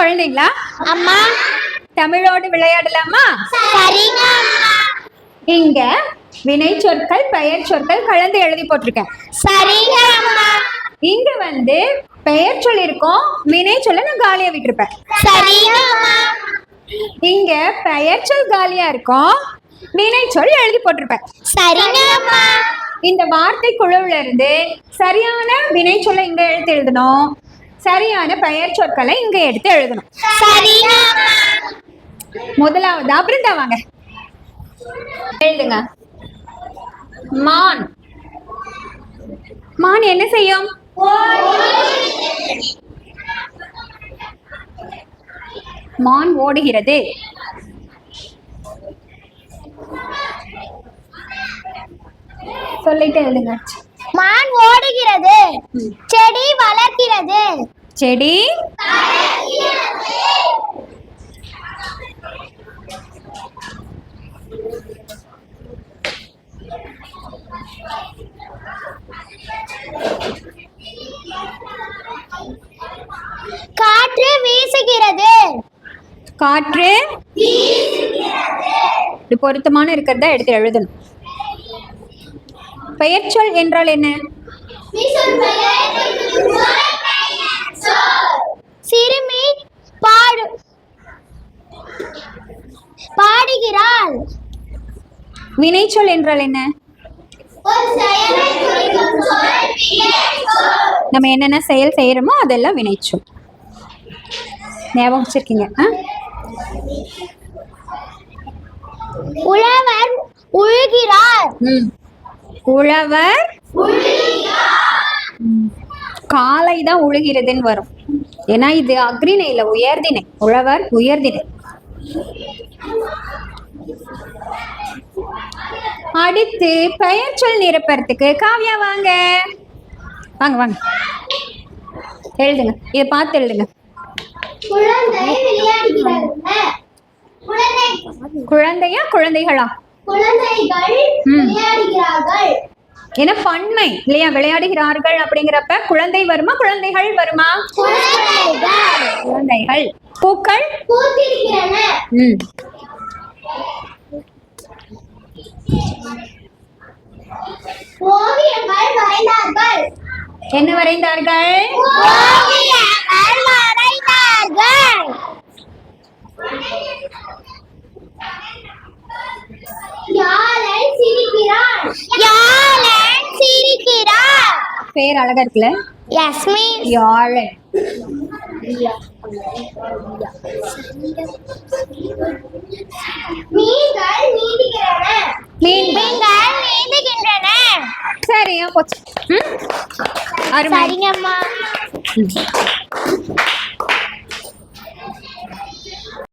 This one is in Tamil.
குழந்தைங்களா? அம்மா. தமிழோடு விளையாடலாமா? சரிங்க இங்க வினை சொற்கள் பெயர் சொற்கள் கலந்து எழுதி போட்டிருக்கேன். சரிங்க இங்க வந்து பெயர் சொல் இருக்கும் வினை சொல்ல நான் காலியா விட்டிருப்பேன். சரிங்க இங்க பெயர் சொல் காலியா இருக்கும் வினை சொல் எழுதி போட்டிருப்பேன். சரிங்க இந்த வார்த்தை குழுவுல இருந்து சரியான வினை சொல்ல இங்க எடுத்து எழுதணும். சரியான பெயர் சொற்களை இங்க எடுத்து எழுதணும். முதலாவது தான் வாங்க. எழுதுங்க. மான். மான் என்ன செய்யும்? மான் ஓடுகிறது. சொல்லிட்டு எழுதுங்க. மான் ஓடுகிறது. செடி வளர்க்கிறது செடி காற்று வீசுகிறது. காற்று பொருத்தமான இருக்கிறத எடுத்து எழுதணும். பெயர்ச்சொல் என்றால் என்ன? சிறுமி பாடு பாடுகிறாள். வினைச்சொல் என்றால் என்ன? நம்ம என்னென்ன செயல் செய்யறோமோ அதெல்லாம் வினைச்சொல் ஞாபகம் வச்சிருக்கீங்க? உழவர் உழுகிறார். உழவர். காலை தான் உழுகிறதுன்னு வரும். ஏன்னா இது அக்ரிணையில உயர்திணை. உழவர் உயர்திணை. அடுத்து பெயர்ச்சொல் நிரப்பறதுக்கு காவ்யா வாங்க. வாங்க வாங்க. எழுதுங்க. இதை பார்த்து எழுதுங்க. குழந்தையா குழந்தைகளா? ஏன்னா பன்மை இல்லையா? விளையாடுகிறார்கள் அப்படிங்கிறப்ப குழந்தை வருமா? குழந்தைகள் வருமா? குழந்தைகள். பூக்கள்? ம். ஓவியங்கள் வரைந்தார்கள் என்ன வரைந்தார்கள்? ஓவியங்கள் வரைந்தார்கள் யாழன் சிரிக்கிறான் யாழன் சிரிக்கிறான் பேர் அழகா இருக்குல்ல? யஸ்மி யாழன். சரியா போச்சு. சரிங்கம்மா.